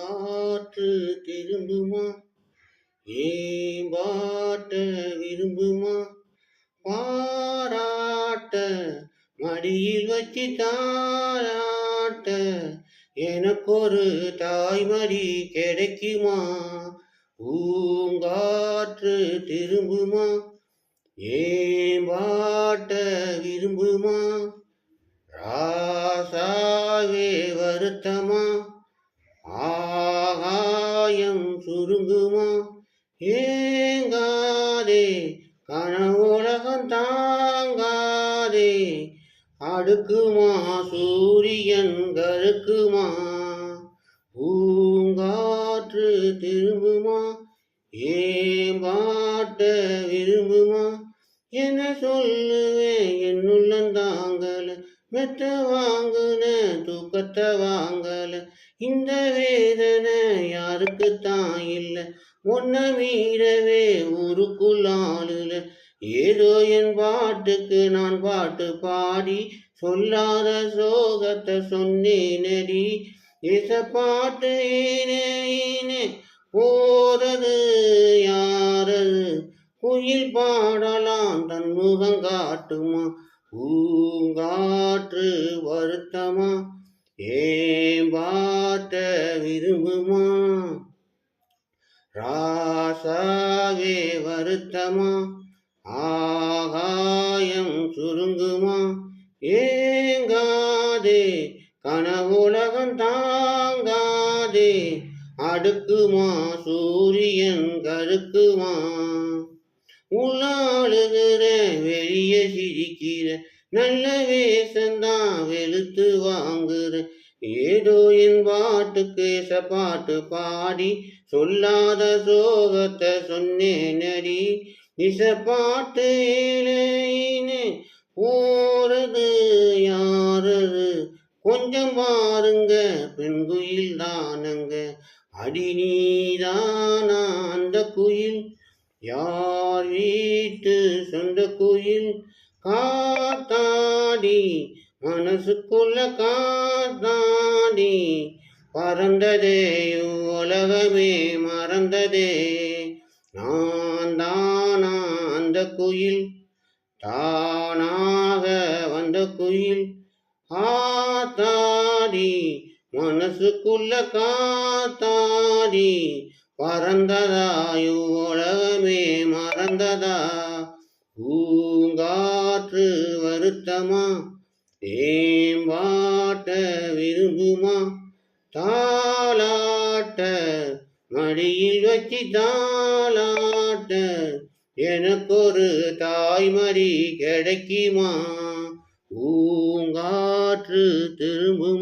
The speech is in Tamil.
காற்று திரும்புமா ஏம்பாட்ட விரும்புமா? பாராட்ட மடியில் வச்சு தாராட்ட எனக்கொரு தாய்மடி கிடைக்குமா? பூங்காற்று திரும்புமா? ஏம்பாட்ட விரும்புமா? ராசாவே வருத்தமா? ஆகாயம் சுருங்குமா? ஏங்காதே கனவுலகம் தாங்காதே. அடுக்குமா சூரியன் கருக்குமா? பூங்காற்று திரும்புமா? ஏம்பாட்ட விரும்புமா? என்ன சொல்லுவேன்? என்னுள்ளந்தாங்கல மெத்த வாங்குன தூக்கத்தை வாங்கலை. இந்த வேதனை யாருக்குத்தான் இல்லை? ஒன்ன மீறவே ஊருக்குள்ளாளுல ஏதோ என் பாட்டுக்கு நான் பாட்டு பாடி சொல்லாத சோகத்தை சொன்னேனடி. இச பாட்டு ஏனே போறது யாரது? குயில் பாடலாம் தன் முகம் காட்டுமா? பூங்காற்று வருத்தமா? ஏம்பாட்ட விரும்புமா? ராசாவே வருத்தமா? ஆகாயம் சுருங்குமா? ஏங்காதே கனவுலகம் தாங்காதே அடுக்குமா? சூரியன் கருக்குமா? உள்ளாளுகிற வெளியே சிரிக்கிற நல்ல வேஷந்தான் வெளுத்து வாங்குற ஏதோ என் பாட்டுக்கு பாட்டு பாடி சொல்லாத சோகத்தை சொன்னேன் இச பாட்டு ஏழைன்னு போறது யாரது? கொஞ்சம் பாருங்க பெண் குயில் தானங்க. அடி நீதானா அந்த குயில். யார் வீட்டு சொந்த குயில்? கா காத்தாடி மனசுக்குள்ள காத்தாடி பறந்ததே உலகமே மறந்ததே. நான் தானா அந்த குயில் தானாக வந்த குயில். ஆத்தாடி மனசுக்குள்ள காத்தாடி பறந்ததாயோ வருத்தமா ஏம்பாட்ட விரும்புமா? தாளாட்ட மடியில் வச்சு தாளாட்ட எனக்கொரு தாய்மறி கிடைக்குமா? பூங்காற்று திரும்பும்?